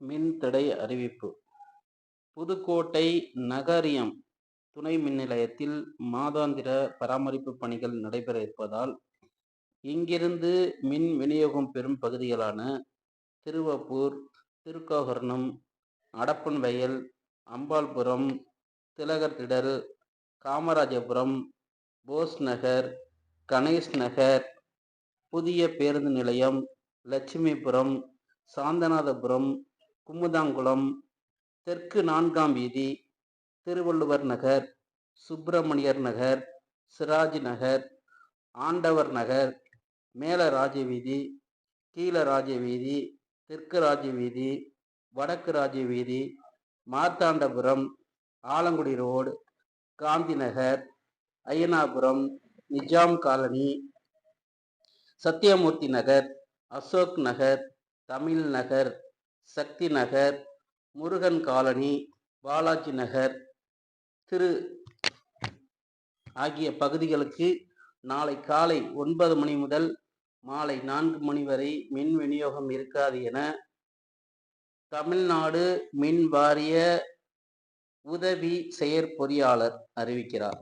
மின்தடை அறிவிப்பு. புதுக்கோட்டை நகரியம் துணை மின் நிலையத்தில் மாதாந்திர பராமரிப்பு பணிகள் நடைபெற இருப்பதால் இங்கிருந்து மின் விநியோகம் பெறும் பகுதிகளான திருவப்பூர் திருக்கோகர்ணம் அடப்பன்வயல் அம்பாள்புரம் திலகர் திடல் காமராஜபுரம் போஸ் நகர் கணேஷ் நகர் புதிய பேருந்து நிலையம் லட்சுமிபுரம் சாந்தநாதபுரம் குமுதாங்குளம் தெற்கு நான்காம் வீதி திருவள்ளுவர் நகர் சுப்பிரமணியர் நகர் சிராஜ் நகர் ஆண்டவர் நகர் மேல ராஜவீதி கீழ ராஜவீதி தெற்கு ராஜவீதி வடக்கு Rajaveedhi Marthandapuram Alangudi road Gandhi Nagar Ayyanapuram Nizam colony Sathyamoorthy Nagar Ashok Nagar Tamil Nagar Sakthi Nagar Murugan colony Balaji Nagar Thiru ஆகிய பகுதிகளுக்கு நாளை காலை ஒன்பது மணி முதல் மாலை நான்கு மணி வரை மின் விநியோகம் இருக்காது என தமிழ்நாடு மின் வாரிய உதவி செயற்பொறியாளர் அறிவிக்கிறார்.